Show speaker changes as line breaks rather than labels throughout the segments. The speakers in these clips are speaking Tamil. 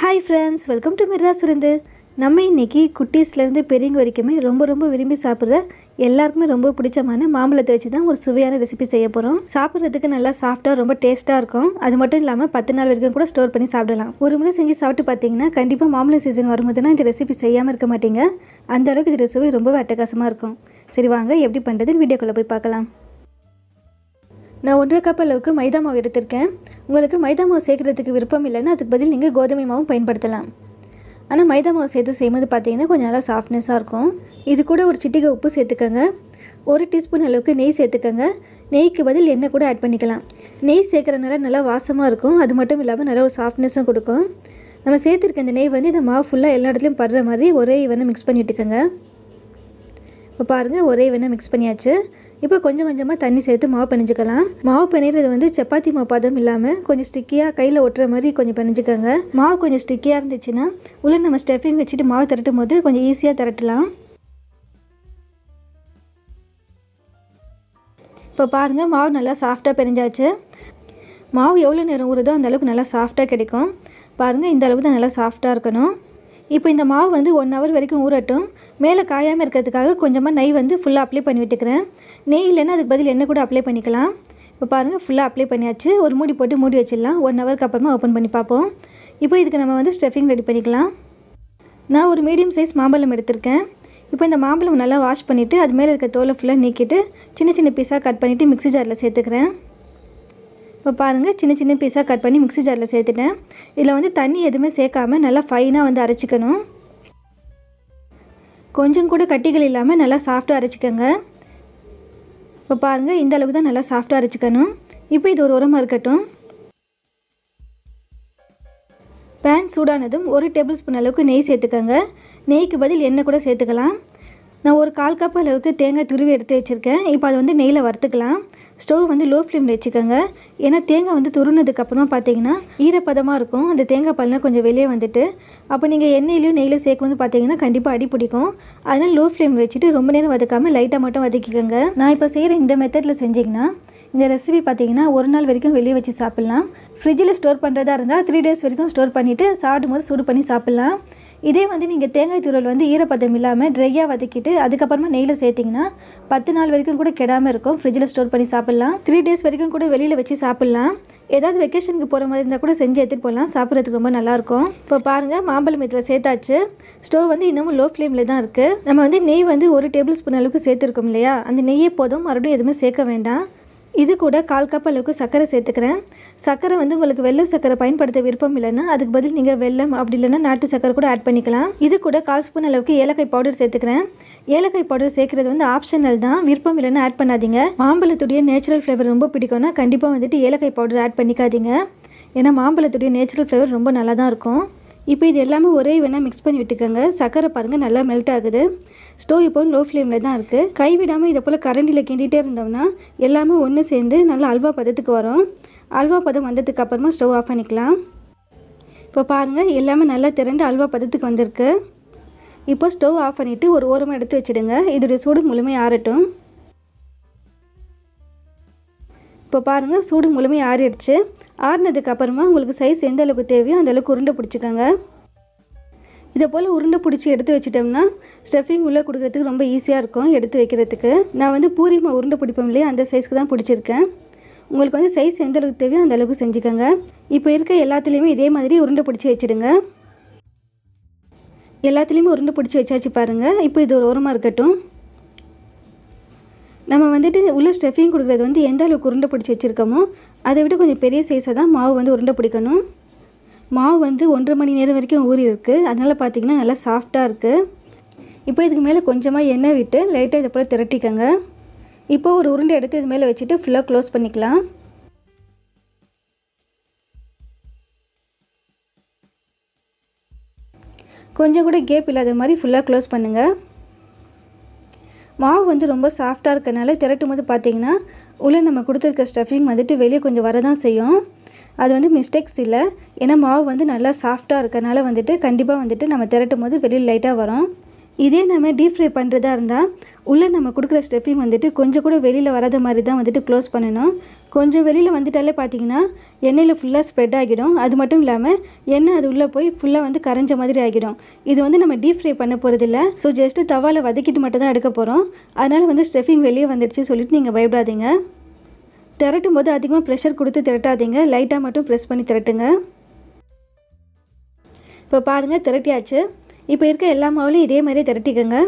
ஹாய் ஃப்ரெண்ட்ஸ் வெல்கம் டு மிர்ரா சுரந்து நம்ம இன்னைக்கு குட்டீஸ்லேருந்து பெரியவங்க வரைக்குமே ரொம்ப ரொம்ப விரும்பி சாப்பிட்ற எல்லாருக்குமே ரொம்ப பிடிச்சமான மாம்பழத்தை வச்சு தான் ஒரு சுவையான ரெசிபி செய்ய போகிறோம் சாப்பிட்றதுக்கு நல்லா சாஃப்டாக ரொம்ப டேஸ்ட்டாக இருக்கும். அது மட்டும் இல்லாமல் பத்து நாள் வரைக்கும் கூட ஸ்டோர் பண்ணி சாப்பிடலாம். ஒரு முறை செஞ்சு சாப்பிட்டு பார்த்தீங்கன்னா கண்டிப்பாக மாம்பழம் சீசன் வரும்போதுனா இந்த ரெசிபி செய்யாமல் இருக்க மாட்டீங்க. அந்த அளவுக்கு இது ரெசிபி ரொம்பவே அட்டகாசமாக இருக்கும். சரி வாங்க எப்படி பண்ணுறதுன்னு வீடியோக்குள்ளே போய் பார்க்கலாம். நான் ஒன்றரை கப் அளவுக்கு மைதா மாவு எடுத்திருக்கேன். உங்களுக்கு மைதா மாவு சேர்க்குறதுக்கு விருப்பம் இல்லைன்னா அதுக்கு பதில் நீங்கள் கோதுமை மாவும் பயன்படுத்தலாம். ஆனால் மைதா மாவு சேர்த்து செய்யும்போது பார்த்தீங்கன்னா கொஞ்சம் நல்லா சாஃப்ட்னஸாக இருக்கும். இது கூட ஒரு சிட்டிகை உப்பு சேர்த்துக்கோங்க. ஒரு டீஸ்பூன் அளவுக்கு நெய் சேர்த்துக்கோங்க. நெய்க்கு பதில் எண்ணெய் கூட ஆட் பண்ணிக்கலாம். நெய் சேர்க்குறதுனால நல்லா வாசமாக இருக்கும். அது மட்டும் இல்லாமல் நல்ல ஒரு சாஃப்ட்னஸும் கொடுக்கும். நம்ம சேர்த்துருக்க இந்த நெய் வந்து இந்த மாவு ஃபுல்லாக எல்லா இடத்துலையும் படுற மாதிரி ஒரே வேணால் மிக்ஸ் பண்ணி விட்டுக்கோங்க இப்போ பாருங்கள் ஒரே வேணால் மிக்ஸ் பண்ணியாச்சு. இப்போ கொஞ்சம் கொஞ்சமாக தண்ணி சேர்த்து மாவு பிணைஞ்சிக்கலாம். மாவு பிணைறது வந்து சப்பாத்தி மாவு பதம் இல்லாமல் கொஞ்சம் ஸ்டிக்கியாக கையில் ஒட்டுற மாதிரி கொஞ்சம் பிணைஞ்சிக்கோங்க. மாவு கொஞ்சம் ஸ்டிக்கியாக இருந்துச்சுன்னா உள்ளே நம்ம ஸ்டெஃபிங் வச்சுட்டு மாவு திரட்டும் போது கொஞ்சம் ஈஸியாக திரட்டலாம். இப்போ பாருங்கள் மாவு நல்லா சாஃப்டாக பிணைஞ்சாச்சு. மாவு எவ்வளோ நேரம் ஊறுதோ அந்தளவுக்கு நல்லா சாஃப்டாக கிடைக்கும். பாருங்கள் இந்த அளவு தான் நல்லா சாஃப்டாக இருக்கணும். இப்போ இந்த மாவு வந்து ஒன் ஹவர் வரைக்கும் ஊறட்டும். மேலே காயாமல் இருக்கிறதுக்காக கொஞ்சமாக நெய் வந்து ஃபுல்லாக அப்ளை பண்ணி விட்டுக்கிறேன். நெய் இல்லைன்னா அதுக்கு பதில் எண்ணெய் கூட அப்ளை பண்ணிக்கலாம். இப்போ பாருங்கள் ஃபுல்லாக அப்ளை பண்ணியாச்சு. ஒரு மூடி போட்டு மூடி வச்சிடலாம். ஒன் ஹவருக்கு அப்புறமா ஓப்பன் பண்ணி பார்ப்போம். இப்போ இதுக்கு நம்ம வந்து ஸ்டஃபிங் ரெடி பண்ணிக்கலாம். நான் ஒரு மீடியம் சைஸ் மாம்பழம் எடுத்திருக்கேன். இப்போ இந்த மாம்பழம் நல்லா வாஷ் பண்ணிவிட்டு அது மேலே இருக்க தோலை ஃபுல்லாக நீக்கிட்டு சின்ன சின்ன பீஸாக கட் பண்ணிவிட்டு மிக்ஸி ஜாரில் சேர்த்துக்கிறேன். இப்போ பாருங்கள் சின்ன சின்ன பீஸாக கட் பண்ணி மிக்ஸி ஜாரில் சேர்த்துட்டேன். இதில் வந்து தண்ணி எதுவுமே சேர்க்காம நல்லா ஃபைனாக வந்து அரைச்சிக்கணும். கொஞ்சம் கூட கட்டிகள் இல்லாமல் நல்லா சாஃப்டாக அரைச்சிக்கோங்க. இப்போ பாருங்கள் இந்த அளவுக்கு தான் நல்லா சாஃப்டாக அரைச்சிக்கணும். இப்போ இது ஒரு உரமாக இருக்கட்டும். பேன் சூடானதும் ஒரு டேபிள் ஸ்பூன் அளவுக்கு நெய் சேர்த்துக்கோங்க. நெய்க்கு பதில் எண்ணெய் கூட சேர்த்துக்கலாம். நான் ஒரு கால் கப் அளவுக்கு தேங்காய் துருவி எடுத்து வச்சுருக்கேன். இப்போ அதை வந்து நெய்யில் வறுத்துக்கலாம். ஸ்டவ் வந்து லோ ஃப்ளேமில் வச்சுக்கோங்க. ஏன்னா தேங்காய் வந்து துருனதுக்கப்புறமா பார்த்தீங்கன்னா ஈரப்பதமாக இருக்கும். அந்த தேங்காய் பால்லாம் கொஞ்சம் வெளியே வந்துட்டு அப்போ நீங்கள் எண்ணெயிலையும் நெய்யில் சேர்க்கும்போது பார்த்தீங்கன்னா கண்டிப்பாக அடி பிடிக்கும். அதனால் லோ ஃப்ளேமில் வச்சுட்டு ரொம்ப நேரம் வதக்காமல் லைட்டாக மட்டும் வதக்கிக்கோங்க. நான் இப்போ செய்கிற இந்த மெத்தடில் செஞ்சிங்கன்னா இந்த ரெசிபி பார்த்தீங்கன்னா ஒரு நாள் வரைக்கும் வெளியே வச்சு சாப்பிட்லாம். ஃப்ரிட்ஜில் ஸ்டோர் பண்ணுறதா இருந்தால் த்ரீ டேஸ் வரைக்கும் ஸ்டோர் பண்ணிவிட்டு சாப்பிடும் போது சூடு பண்ணி சாப்பிட்லாம். இதே வந்து நீங்கள் தேங்காய் துருவல் வந்து ஈரப்பதம் இல்லாமல் ட்ரையாக வதக்கிட்டு அதுக்கப்புறமா நெய்யில் சேர்த்திங்கன்னா பத்து நாள் வரைக்கும் கூட கெடாமல் இருக்கும். ஃப்ரிட்ஜில் ஸ்டோர் பண்ணி சாப்பிட்லாம். த்ரீ டேஸ் வரைக்கும் கூட வெளியில் வச்சு சாப்பிட்லாம். ஏதாவது வெக்கேஷனுக்கு போகிற மாதிரி இருந்தால் கூட செஞ்சு எடுத்துகிட்டு போகலாம் சாப்பிட்றதுக்கு ரொம்ப நல்லாயிருக்கும் இப்போ பாருங்கள் மாம்பழம் இதில் சேர்த்தாச்சு. ஸ்டவ் வந்து இன்னமும் லோ ஃப்ளேமில் தான் இருக்குது நம்ம வந்து நெய் வந்து ஒரு டேபிள் ஸ்பூன் அளவுக்கு சேர்த்துருக்கோம் இல்லையா? அந்த நெய்யே போதும். மறுபடியும் எதுவுமே சேர்க்க வேண்டாம். இது கூட கால் கப் அளவுக்கு சர்க்கரை சேர்த்துக்கிறேன். சர்க்கரை வந்து உங்களுக்கு வெள்ளை சர்க்கரை பயன்படுத்த விருப்பம் இல்லைன்னா அதுக்கு பதில் நீங்கள் வெள்ளம் அப்படி இல்லைன்னா நாட்டு சர்க்கரை கூட ஆட் பண்ணிக்கலாம். இது கூட கால் ஸ்பூன் அளவுக்கு ஏலக்காய் பவுடர் சேர்த்துக்கிறேன். ஏலக்காய் பவுடர் சேர்க்குறது வந்து ஆப்ஷனல் தான். விருப்பம் இல்லைன்னா ஆட் பண்ணாதீங்க. மாம்பழத்துடைய நேச்சுரல் ஃப்ளேவர் ரொம்ப பிடிக்கும்னா கண்டிப்பாக வந்துட்டு ஏலக்காய் பவுடர் ஆட் பண்ணிக்காதீங்க. ஏன்னா மாம்பழத்துடைய நேச்சுரல் ஃப்ளேவர் ரொம்ப நல்லா தான் இருக்கும். இப்போ இது எல்லாமே ஒரே வேணால் மிக்ஸ் பண்ணி விட்டுக்கோங்க. சக்கரை பாருங்கள் நல்லா மெல்ட் ஆகுது. ஸ்டோவ் இப்போ லோ ஃப்ளேமில் தான் இருக்குது கைவிடாமல் இதை போல் கரண்டியில் கிண்டிகிட்டே இருந்தோம்னா எல்லாமே ஒன்று சேர்ந்து நல்லா அல்வா பதத்துக்கு வரும். அல்வா பதம் வந்ததுக்கு அப்புறமா ஸ்டவ் ஆஃப் பண்ணிக்கலாம். இப்போ பாருங்கள் எல்லாமே நல்லா திரண்டு அல்வா பதத்துக்கு வந்திருக்கு. இப்போ ஸ்டவ் ஆஃப் பண்ணிவிட்டு ஒரு ஓரமாக எடுத்து வச்சுடுங்க. இதோடைய சூடு முழுமையாக ஆறட்டும். இப்போ பாருங்கள் சூடு முழுமையாக ஆறிடுச்சு. ஆறுனதுக்கு அப்புறமா உங்களுக்கு சைஸ் எந்த அளவுக்கு தேவையோ அந்த அளவுக்கு உருண்டை பிடிச்சிக்கோங்க. இதை போல் உருண்டை பிடிச்சி எடுத்து வச்சிட்டோம்னா ஸ்டஃபிங் உள்ளே கொடுக்கறதுக்கு ரொம்ப ஈஸியாக இருக்கும் எடுத்து வைக்கிறதுக்கு. நான் வந்து பூரிமா உருண்டை பிடிப்போம் இல்லையா அந்த சைஸ்க்கு தான் பிடிச்சிருக்கேன். உங்களுக்கு வந்து சைஸ் எந்த அளவுக்கு தேவையோ அந்த அளவுக்கு செஞ்சுக்கோங்க. இப்போ இருக்க எல்லாத்துலேயுமே இதே மாதிரி உருண்டை பிடிச்சி வச்சுடுங்க. எல்லாத்துலேயுமே உருண்டை பிடிச்சி வச்சாச்சு பாருங்கள் இப்போ இது ஒரு ஓரமாக இருக்கட்டும். நம்ம வந்துட்டு உள்ள ஸ்டஃபிங் கொடுக்குறது வந்து எந்த அளவுக்கு உருண்டை பிடிச்சி வச்சுருக்கோமோ அதை விட கொஞ்சம் பெரிய சைஸாக தான் மாவு வந்து உருண்டை பிடிக்கணும். மாவு வந்து ஒன்றரை மணி நேரம் வரைக்கும் ஊறி இருக்குது அதனால் பார்த்திங்கன்னா நல்லா சாஃப்டாக இருக்குது இப்போ இதுக்கு மேலே கொஞ்சமாக எண்ணெய் விட்டு லைட்டாக இதை போல் திரட்டிக்கோங்க. இப்போ ஒரு உருண்டை எடுத்து இது மேலே வச்சுட்டு ஃபுல்லாக க்ளோஸ் பண்ணிக்கலாம். கொஞ்சம் கூட கேப் இல்லாத மாதிரி ஃபுல்லாக க்ளோஸ் பண்ணுங்கள் மாவு வந்து ரொம்ப சாஃப்டாக இருக்கனால திரட்டும் போது பார்த்தீங்கன்னா உள்ளே நம்ம கொடுத்துருக்க ஸ்டஃபிங் வந்துட்டு வெளியே கொஞ்சம் வரதான் செய்யும். அது வந்து மிஸ்டேக்ஸ் இல்லை. ஏன்னா மாவு வந்து நல்லா சாஃப்டாக இருக்கனால வந்துட்டு கண்டிப்பாக வந்துட்டு நம்ம திரட்டும் போது வெளியில் லைட்டாக வரும். இதே நம்ம டீப் ஃப்ரை பண்ணுறதா இருந்தால் உள்ளே நம்ம கொடுக்குற ஸ்டெஃபிங் வந்துட்டு கொஞ்சம் கூட வெளியில் வராத மாதிரி தான் வந்துட்டு க்ளோஸ் பண்ணணும். கொஞ்சம் வெளியில் வந்துட்டாலே பார்த்தீங்கன்னா எண்ணெயில் ஃபுல்லாக ஸ்ப்ரெட் ஆகிடும். அது மட்டும் இல்லாமல் எண்ணெய் அது உள்ளே போய் ஃபுல்லாக வந்து கரைஞ்ச மாதிரி ஆகிடும். இது வந்து நம்ம டீப் ஃப்ரை பண்ண போகிறதில்ல ஸோ ஜஸ்ட்டு தவாவில் வதக்கிட்டு மட்டும் தான் எடுக்க போகிறோம் அதனால் வந்து ஸ்டெஃபிங் வெளியே வந்துடுச்சு சொல்லிட்டு நீங்கள் பயப்படாதீங்க. திரட்டும் போது அதிகமாக ப்ரெஷர் கொடுத்து திரட்டாதீங்க. லைட்டாக மட்டும் ப்ரெஸ் பண்ணி திரட்டுங்க. இப்போ பாருங்கள் திரட்டியாச்சு. இப்போ இருக்க எல்லா மாவுலையும் இதே மாதிரியே திரட்டிக்கோங்க.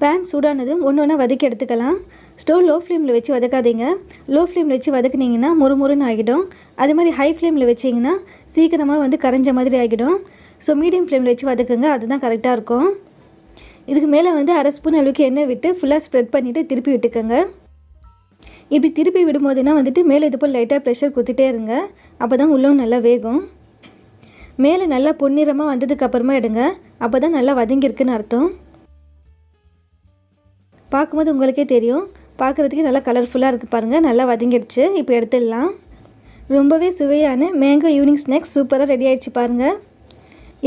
பேன் சூடானதும் ஒன்று ஒன்றா வதக்கி எடுத்துக்கலாம். ஸ்டவ் லோ ஃப்ளேமில் வச்சு வதக்காதீங்க. லோ ஃப்ளேமில் வச்சு வதக்குனீங்கன்னா முறுமுறுன்னு ஆகிடும். அதே மாதிரி ஹை ஃப்ளேமில் வச்சிங்கன்னா சீக்கிரமாக வந்து கரைஞ்ச மாதிரி ஆகிடும். ஸோ மீடியம் ஃப்ளேமில் வச்சு வதக்குங்க. அதுதான் கரெக்டாக இருக்கும். இதுக்கு மேலே வந்து அரை ஸ்பூன் அளவுக்கு எண்ணெய் விட்டு ஃபுல்லாக ஸ்ப்ரெட் பண்ணிவிட்டு திருப்பி விட்டுக்கோங்க. இப்படி திருப்பி விடும்போதுனா வந்துட்டு மேலே இது போல் லைட்டாக ப்ரெஷர் குத்திட்டே இருங்க. அப்போ தான் உள்ளவும் நல்லா வேகும். மேலே நல்லா பொன்னிறமாக வந்ததுக்கு அப்புறமா எடுங்க. அப்போ தான் நல்லா வதங்கியிருக்குன்னு அர்த்தம். பார்க்கும்போது உங்களுக்கே தெரியும். பார்க்குறதுக்கே நல்லா கலர்ஃபுல்லாக இருக்குது பாருங்கள் நல்லா வதங்கிடுச்சு. இப்போ எடுத்துடலாம். ரொம்பவே சுவையான மேங்கோ ஈவினிங் ஸ்நாக்ஸ் சூப்பராக ரெடி ஆகிடுச்சு பாருங்கள்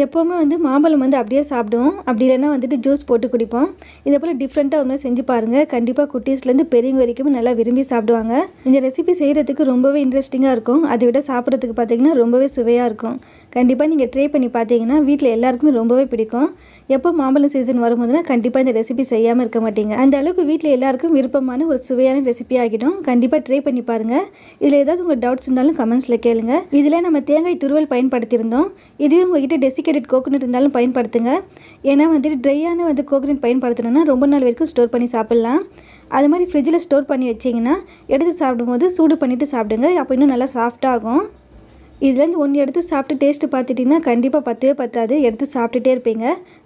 எப்போவுமே வந்து மாம்பழம் வந்து அப்படியே சாப்பிடுவோம். அப்படி இல்லைன்னா வந்துட்டு ஜூஸ் போட்டு குடிப்போம். இதே போல் டிஃப்ரெண்ட்டாக ஒன்று செஞ்சு பாருங்கள் கண்டிப்பாக குட்டீஸ்லேருந்து பெரியவங்க வரைக்கும் நல்லா விரும்பி சாப்பிடுவாங்க. இந்த ரெசிபி செய்கிறதுக்கு ரொம்பவே இன்ட்ரெஸ்டிங்காக இருக்கும். அதை விட சாப்பிட்றதுக்கு பார்த்தீங்கன்னா ரொம்பவே சுவையாக இருக்கும். கண்டிப்பாக நீங்கள் ட்ரை பண்ணி பார்த்தீங்கன்னா வீட்டில் எல்லாருக்குமே ரொம்பவே பிடிக்கும். எப்போ மாம்பழம் சீசன் வரும்போதுனா கண்டிப்பாக இந்த ரெசிபி செய்யாமல் இருக்க மாட்டீங்க. அந்த அளவுக்கு வீட்டில் எல்லாருக்கும் விருப்பமான ஒரு சுவையான ரெசிபி ஆகிடும். கண்டிப்பாக ட்ரை பண்ணி பாருங்கள் இதில் ஏதாவது உங்கள் டவுட்ஸ் இருந்தாலும் கமெண்ட்ஸில் கேளுங்க. இதில் நம்ம தேங்காய் துருவல் பயன்படுத்தியிருந்தோம். இதுவே உங்ககிட்ட டெசிகேட்டட் கோகோனட் இருந்தாலும் பயன்படுத்துங்க. ஏன்னா வந்துட்டு ட்ரையான வந்து கோகோனட் பயன்படுத்தணும்னா ரொம்ப நாள் வரைக்கும் ஸ்டோர் பண்ணி சாப்பிட்லாம். அது மாதிரி ஃப்ரிட்ஜில் ஸ்டோர் பண்ணி வச்சிங்கன்னா எடுத்து சாப்பிடும்போது சூடு பண்ணிவிட்டு சாப்பிடுங்க. அப்போ இன்னும் நல்லா சாஃப்டாகும் இதுலேருந்து ஒன்று எடுத்து சாப்பிட்டு டேஸ்ட்டு பார்த்துட்டிங்கன்னா கண்டிப்பாக பத்தவே பத்தாது. எடுத்து சாப்பிட்டுட்டே இருப்பீங்க.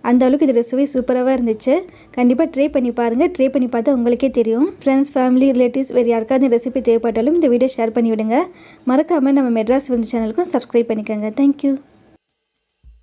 அந்த அளவுக்கு இது ரெசிபி சூப்பராக இருந்துச்சு. கண்டிப்பாக ட்ரை பண்ணி பாருங்கள் ட்ரை பண்ணி பார்த்தா உங்களுக்கே தெரியும். ஃப்ரெண்ட்ஸ் ஃபேமிலி ரிலேட்டிவ்ஸ் வேறு யாருக்காவது ரெசிபி தேவைப்பட்டாலும் இந்த வீடியோ ஷேர் பண்ணிவிடுங்க. மறக்காமல் நம்ம மெட்ராஸ் வந்து சேனலுக்கும் சப்ஸ்கிரைப் பண்ணிக்கோங்க. தேங்க்யூ